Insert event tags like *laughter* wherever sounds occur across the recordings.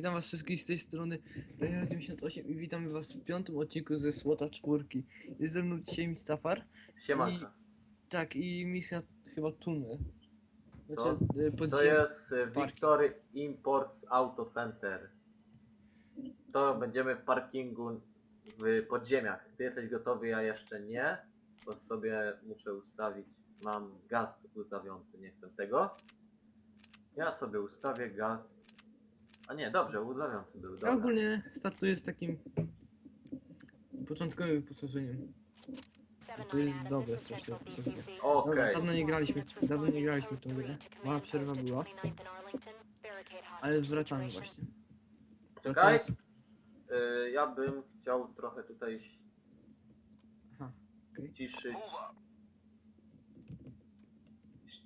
Witam was wszystkich z tej strony Daniel98 i witamy was w piątym odcinku ze Słota czwórki. Jest ze mną dzisiaj Mistafar. Siemanka. Tak, i misja chyba Tuny. Co? y, pod To jest y, parking. Victory Imports Auto Center. To będziemy w parkingu w podziemiach. Ty jesteś gotowy, ja jeszcze nie. To sobie muszę ustawić. Mam gaz ustawiający, nie chcę tego. Ja sobie ustawię gaz. A nie, dobrze, ustawiający był. Dobra. ogólnie startuję z takim początkowym wyposażeniem. To jest dobre strasznie wyposażenie. Okej. Dawno nie graliśmy, dawno nie graliśmy w tą grę. Mała przerwa była, ale wracamy właśnie. Czekaj. Wracając- Y, ja bym chciał trochę tutaj Aha, okej. ciszyć.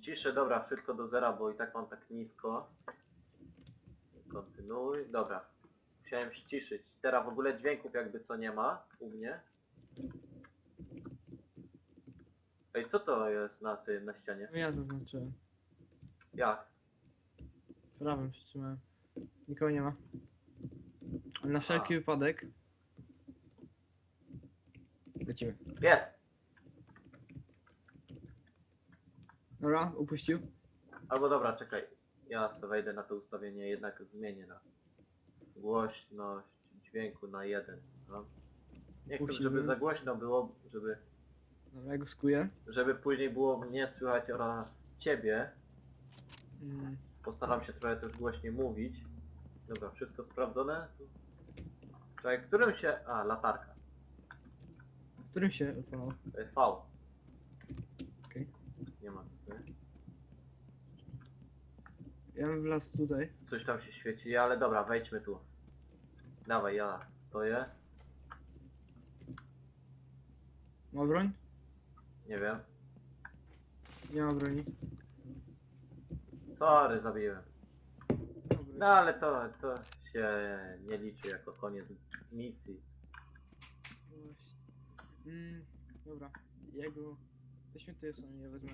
Ciszę, dobra, wszystko do zera, bo i tak mam tak nisko. Kontynuuj, dobra. Musiałem ściszyć. Teraz w ogóle dźwięków jakby co nie ma u mnie. Ej, co to jest na tym, na ścianie? No ja zaznaczyłem. Jak? Prawym przytrzymałem. Nikogo nie ma. Ale na wszelki A. wypadek. Lecimy. Jest! Dobra, upuścił. Albo dobra, czekaj. Ja sobie wejdę na to ustawienie, jednak zmienię na głośność dźwięku na jeden. No. Nie chcę, żeby za głośno było, żeby Dobra, ja go skuję. żeby później było mnie słychać oraz ciebie, Mm, postaram się trochę też głośniej mówić. Dobra, wszystko sprawdzone? Czekaj, którym się... A, latarka. którym się odpalał? E, V. Okej. Nie ma tutaj. Ja bym wlazł tutaj. Coś tam się świeci, ale dobra, wejdźmy tu. Dawaj, ja stoję. Ma broń? Nie wiem. Nie ma broni. Sorry, zabiłem. Dobra. No ale to, to się nie liczy jako koniec misji. Właśnie. Mm, dobra, jego... Weźmy są, nie wezmę.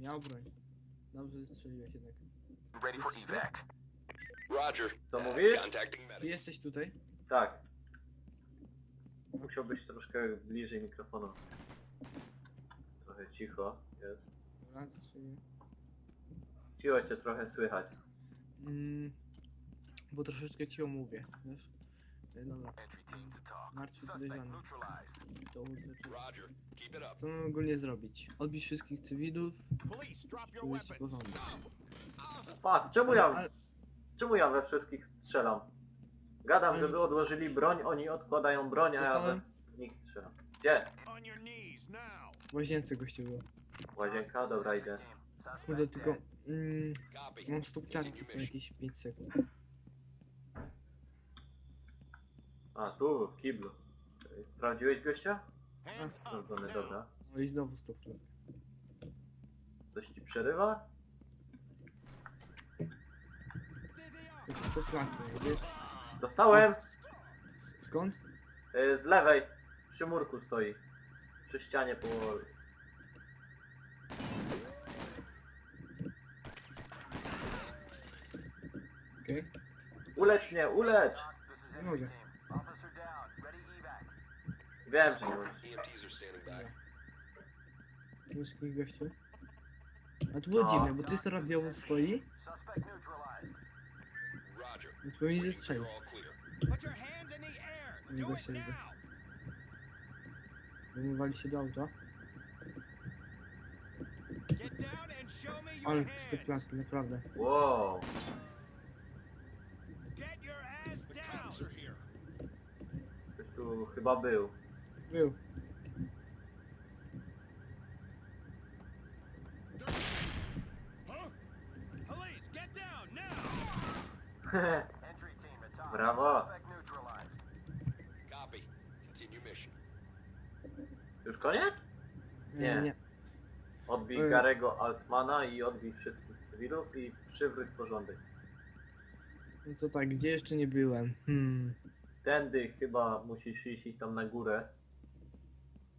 Miał broń. Dobrze strzeliłeś jednak. Ready for evac. Roger. Co mówisz? Contacting Ty medic. jesteś tutaj? Tak. Musiałbyś troszkę bliżej mikrofonu. Trochę cicho jest. Dobra, strzeliłem. Cicho cię trochę słychać. Mm, bo troszeczkę cicho mówię, wiesz? Dobra, martwy podejrzany. To rzeczy. Roger. Keep it up. Co mamy ogólnie zrobić? Odbić wszystkich cywilów, Police, porządek. Fuck, czemu ja, Ale- czemu ja we wszystkich strzelam? Gadam, żeby odłożyli broń, oni odkładają broń, a ja Dostałem? we nich strzelam. Gdzie? On your knees now. W łazience goście było. Łazienka? Dobra, idę. Kurde, tylko... Mm, Copy. mam stop klatki co jakieś 5 sekund. A, tu, w kiblu. Sprawdziłeś gościa? Up Sprawdzony, now. dobra. No i znowu stop klatka. Coś ci przerywa? Wiesz? Dostałem! Skąd? Y, Z lewej. Przy murku stoi. Przy ścianie po... Okej. Ulecz mnie, ulecz! Nie mogę. Wiem, że nie możesz. EMTs are standing Dobra. by. Muski gościu. A tu było No. dziwne, bo ty jest radiowóz stoi i powinien zestrzelić. Put your hands in the air. Nie Do da it się, nie da. now. Wymywali się do auta. Get down and show me your Ale hands. klatki, naprawdę. Wow. Get your ass down. Ktoś tu chyba był. Był. Brawo. Już koniec? Nie, Nie. nie. Odbij Ej. Garego Altmana i odbij wszystkich cywilów i przywróć porządek. No to tak, gdzie jeszcze nie byłem? Hmm. Tędy chyba musisz iść i tam na górę.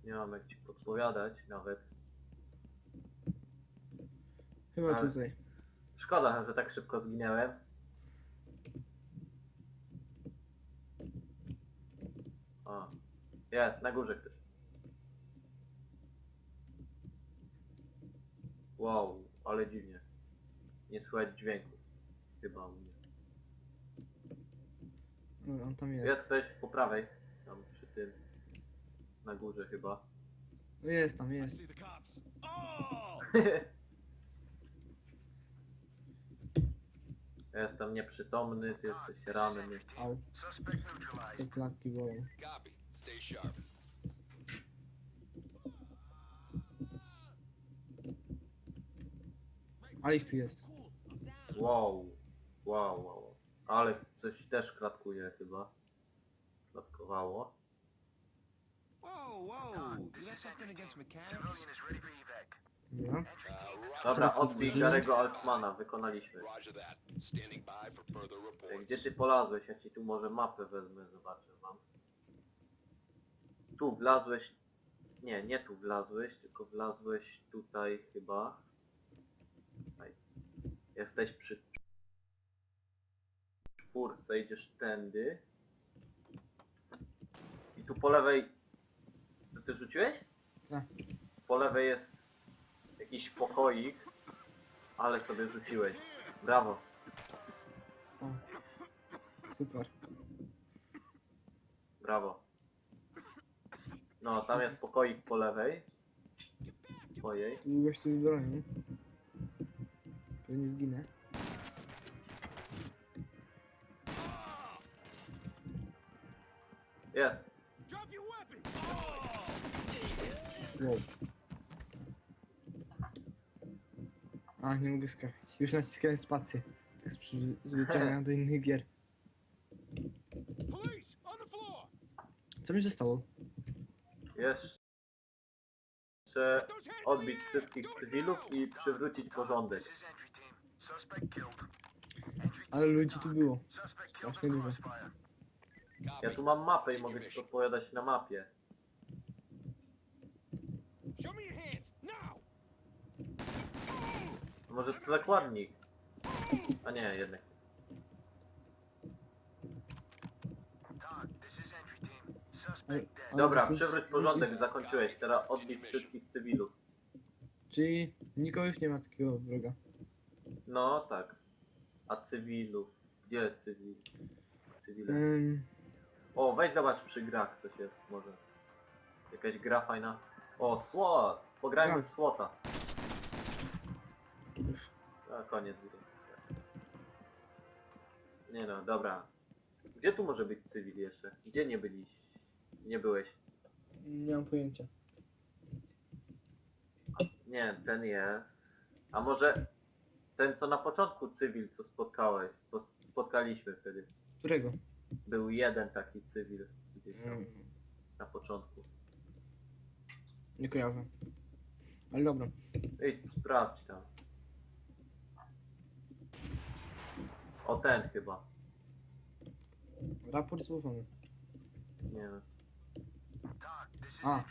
Nie mam jak ci podpowiadać nawet. Chyba Ale- tutaj. Szkoda, że tak szybko zginęłem. O, jest, na górze ktoś. Wow, ale dziwnie. Nie słychać dźwięku. Chyba u mnie. Dobra, on tam jest. Jest ktoś po prawej. Na górze chyba. No jest tam, I jest. see the cops. Oh! *laughs* Ja jestem nieprzytomny, ty jesteś ranny. Au. Te klatki bolą. Copy. Stay sharp. Ale ich tu jest. Wow. Wow, wow. Ale coś też klatkuje chyba. Klatkowało. Whoa, whoa! You got something against mechanics? Dobra. Odbij Garego Altmana, wykonaliśmy. roger that. Standing by for further Ej, reports. Gdzie ty polazłeś? Ja ci tu może mapę wezmę, zobaczę wam. Tu wlazłeś... Nie, nie tu wlazłeś, tylko wlazłeś tutaj chyba. Tutaj. Jesteś przy czwórce, idziesz tędy. I tu po lewej... Ty rzuciłeś? Tak. Po lewej jest jakiś pokoik, ale sobie rzuciłeś. Brawo. O. Super. Brawo. No, tam jest pokoik po lewej. Twojej. Tu był gościu z bronią. Pewnie zginę. A, nie mogę skakać. Już naciskałem spację. Tak z przyzwyczajenia do innych gier. Co mi? Jeszcze Those hands in odbić wszystkich cywilów i przywrócić porządek. Ale ludzi tu było. Strasznie dużo. Ja tu mam mapę i mogę ci odpowiadać na mapie. Show me your hands! Now! Może to zakładnik? A nie, jednak. Ale, ale Dobra, przywróć porządek, zakończyłeś. Teraz odbić wszystkich cywilów. Czyli nikogo już nie ma takiego wroga. No, tak. A cywilów? Gdzie cywil? Cywile. O, weź zobacz przy grach coś jest, może. Jakaś gra fajna. O, SWAT! Pograjmy w SWATA. A, koniec gry. Nie no, dobra. Gdzie tu może być cywil jeszcze? Gdzie nie byliś? Nie byłeś? Nie mam pojęcia. Nie, ten jest. A może ten co na początku cywil, co spotkałeś? Bo spotkaliśmy wtedy. Którego? Był jeden taki cywil gdzieś tam Ym, na początku. nie kojarzę. Ale dobra. Idź sprawdź tam. O ten chyba. Raport złożony. Nie no. A,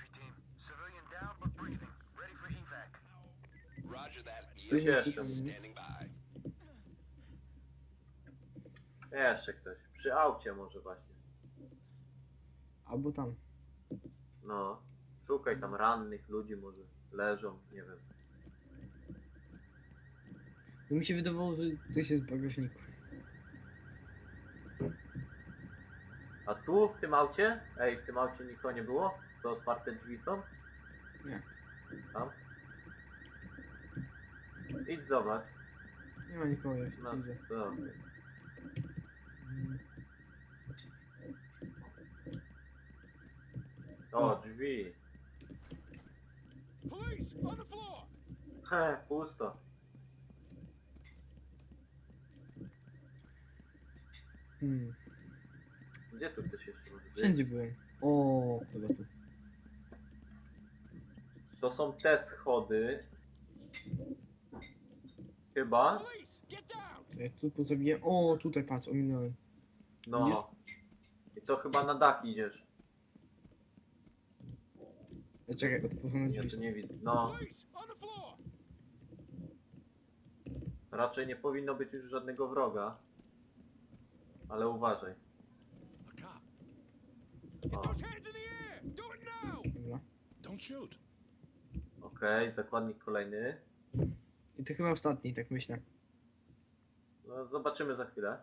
Roger jeszcze. standing by. Jeszcze ktoś. Przy aucie może właśnie. albo tam. No. Szukaj tam rannych ludzi może. Leżą, nie wiem. Bo mi się wydawało, że ktoś jest w bagażniku. A tu w tym aucie? Ej, w tym aucie nikogo nie było? Co otwarte drzwi są? Nie. Tam? Idź zobacz. Nie ma nikogo, ja No, widzę. to O, drzwi. Police! On the floor! He, pusto. Hmm. Gdzie tu ktoś jeszcze może być? Wszędzie byłem. O, chyba tu. To są te schody. Chyba. To ja tu pozabiję. O, tutaj patrz, ominąłem. No. I to chyba na dach idziesz. E, Czekaj, otworzone Nie, drzwi tu są. nie widzę. No. Raczej nie powinno być już żadnego wroga. Ale uważaj. A cop. O, Hands in the air! Do it now! Dobra. Don't shoot. okej, zakładnik kolejny. I to chyba ostatni, tak myślę. No, zobaczymy za chwilę.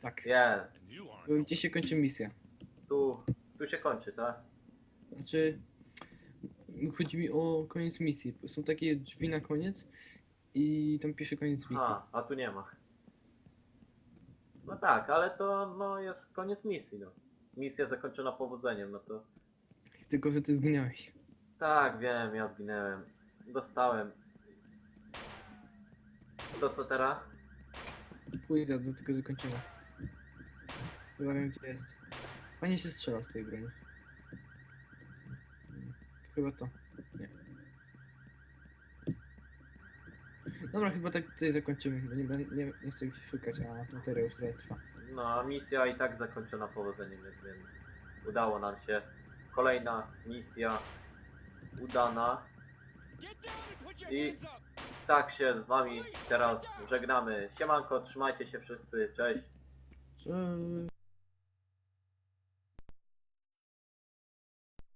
Tak. Jest. Bo Gdzie się kończy misja? tu, tu się kończy, tak? Znaczy... Chodzi mi o koniec misji. Są takie drzwi na koniec i tam pisze koniec misji. A, a tu nie ma. No tak, ale to no jest koniec misji, no. Misja zakończona powodzeniem, no to... Tylko, że ty zginęłeś. Tak, wiem, ja zginęłem. Dostałem. To co teraz? Pójdę do tego zakończenia. Chyba wiem gdzie jest. Fajnie się strzela z tej broni. Chyba to. Nie. Dobra, chyba tak tutaj zakończymy, bo nie, będę- nie, nie chcę się szukać, a materiał już trochę trwa. No, a misja i tak zakończona powodzeniem więc udało nam się. Kolejna misja udana. I-! Tak się z wami teraz żegnamy. Siemanko, trzymajcie się wszyscy, cześć. Cześć.